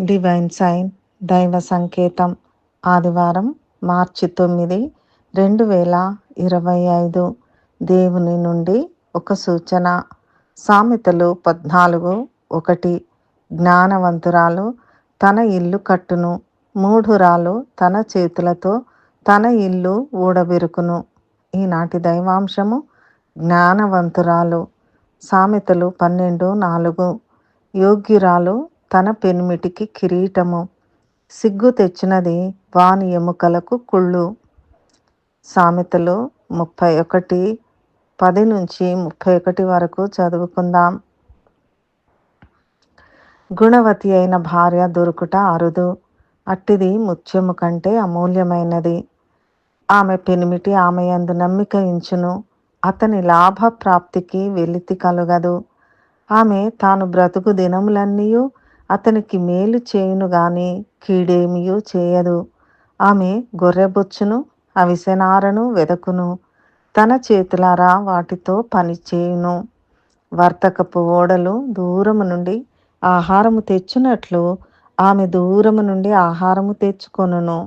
Divine sign దైవ సంకేతం ఆదివారం మార్చి తొమ్మిది రెండు వేల ఇరవై ఐదు. దేవుని నుండి ఒక సూచన. సామెతలు పద్నాలుగు ఒకటి. జ్ఞానవంతురాలు తన ఇల్లు కట్టును. మూఢురాలు తన చేతులతో తన ఇల్లు ఊడబెరుకును. ఈనాటి దైవాంశము జ్ఞానవంతురాలు. సామెతలు పన్నెండు నాలుగు. యోగ్యురాలు తన పెనిమిటికి కిరీటము. సిగ్గు తెచ్చినది వాని ఎముకలకు కుళ్ళు. సామెతలు ముప్పై ఒకటి పది నుంచి ముప్పై ఒకటి వరకు చదువుకుందాం. గుణవతి అయిన భార్య దొరుకుట అరుదు. అట్టిది ముత్యము కంటే అమూల్యమైనది. ఆమె పెనిమిటి ఆమె అందు నమ్మిక ఇంచును. అతని లాభ ప్రాప్తికి వెలితి కలుగదు. ఆమె తాను బ్రతుకు దినములన్నీ అతనికి మేలు చేయును గాని కీడేమియూ చేయదు. ఆమె గొర్రెబొచ్చును అవిసెనారను వెదకును తన చేతులారా వాటితో పని చేయును. వర్తకపు ఓడలు దూరము నుండి ఆహారము తెచ్చునట్లు ఆమె దూరము నుండి ఆహారము తెచ్చుకొనును.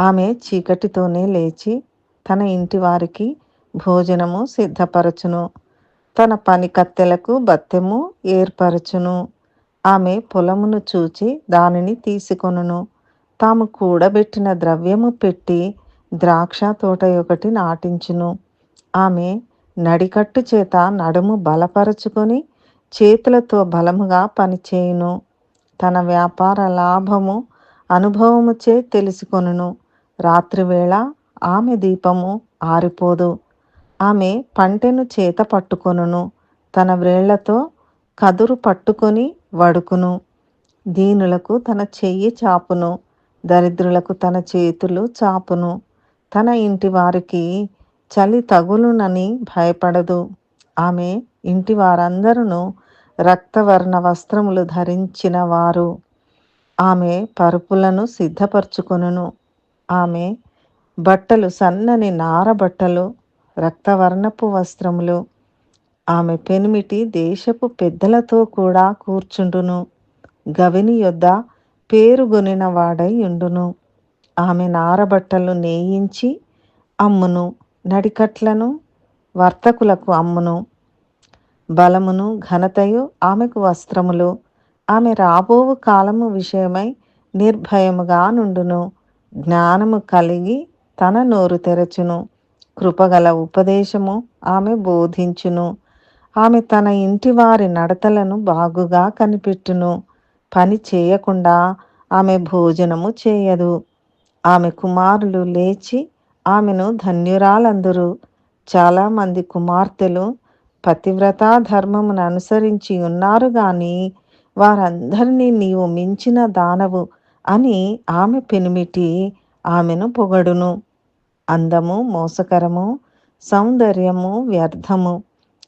ఆమె చీకటితోనే లేచి తన ఇంటి వారికి భోజనము సిద్ధపరచును. తన పని కత్తెలకు బత్తెము ఏర్పరచును. ఆమె పొలమును చూచి దానిని తీసుకొనును. తాము కూడబెట్టిన ద్రవ్యము పెట్టి ద్రాక్ష తోట ఒకటి నాటించును. ఆమె నడికట్టు చేత నడుము బలపరచుకొని చేతులతో బలముగా పనిచేయును. తన వ్యాపార లాభము అనుభవముచే తెలుసుకొనును. రాత్రివేళ ఆమె దీపము ఆరిపోదు. ఆమె పంటెను చేత పట్టుకొనును. తన వ్రేళ్ళతో కదురు పట్టుకొని వడుకును. దీనులకు తన చెయ్యి చాపును. దరిద్రులకు తన చేతులు చాపును. తన ఇంటి వారికి చలి తగులునని భయపడదు. ఆమె ఇంటి వారందరూ రక్తవర్ణ వస్త్రములు ధరించిన వారు. ఆమె పరుపులను సిద్ధపరచుకొనును. ఆమె బట్టలు సన్నని నార బట్టలు రక్తవర్ణపు వస్త్రములు. ఆమె పెనిమిటి దేశపు పెద్దలతో కూడా కూర్చుండును. గవిని యొద్ద పేరుగొనిన వాడై ఉండును. ఆమె నారబట్టలు నేయించి అమ్మును. నడికట్లను వర్తకులకు అమ్మును. బలమును ఘనతయు ఆమెకు వస్త్రములు. ఆమె రాబోవు కాలము విషయమై నిర్భయముగా నుండును. జ్ఞానము కలిగి తన నోరు తెరచును. కృపగల ఉపదేశము ఆమె బోధించును. ఆమె తన ఇంటి వారి నడతలను బాగుగా కనిపెట్టును. పని చేయకుండా ఆమె భోజనము చేయదు. ఆమె కుమారులు లేచి ఆమెను ధన్యురాలందరూ. చాలామంది కుమార్తెలు పతివ్రత ధర్మమును అనుసరించి ఉన్నారు గాని వారందరినీ నీవు మించిన దానవు అని ఆమె పెనిమిటి ఆమెను పొగడును. అందము మోసకరము సౌందర్యము వ్యర్థము.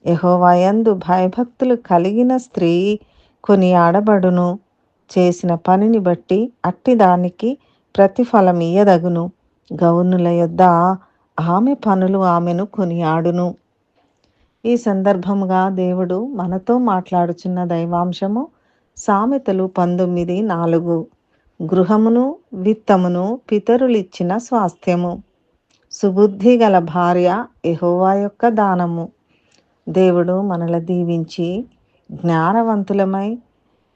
యహోవాయందు భయభక్తులు కలిగిన స్త్రీ కొనియాడబడును. చేసిన పనిని బట్టి అట్టి దానికి ప్రతిఫలం ఇయ్యదగును గౌనుల యొద్ద ఆమె పనులు ఆమెను కొనియాడును. ఈ సందర్భముగా దేవుడు మనతో మాట్లాడుచున్న దైవాంశము సామెతలు పంతొమ్మిది నాలుగు. గృహమును విత్తమును పితరులిచ్చిన స్వాస్థ్యము. సుబుద్ధి గల భార్య ఎహోవా యొక్క దానము. దేవుడు మనల దీవించి జ్ఞానవంతులమై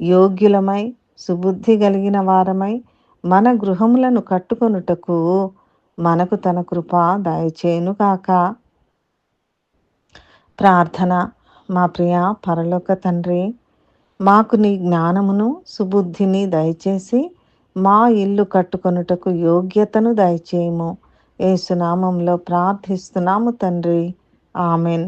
యోగ్యులమై సుబుద్ధి కలిగిన వారమై మన గృహములను కట్టుకొనుటకు మనకు తన కృప దయచేయును కాక ప్రార్థన మా ప్రియ పరలోక తండ్రి మాకు నీ జ్ఞానమును సుబుద్ధిని దయచేసి మా ఇల్లు కట్టుకొనుటకు యోగ్యతను దయచేయము. ఏసునామంలో ప్రార్థిస్తున్నాము తండ్రి. ఆమెన్.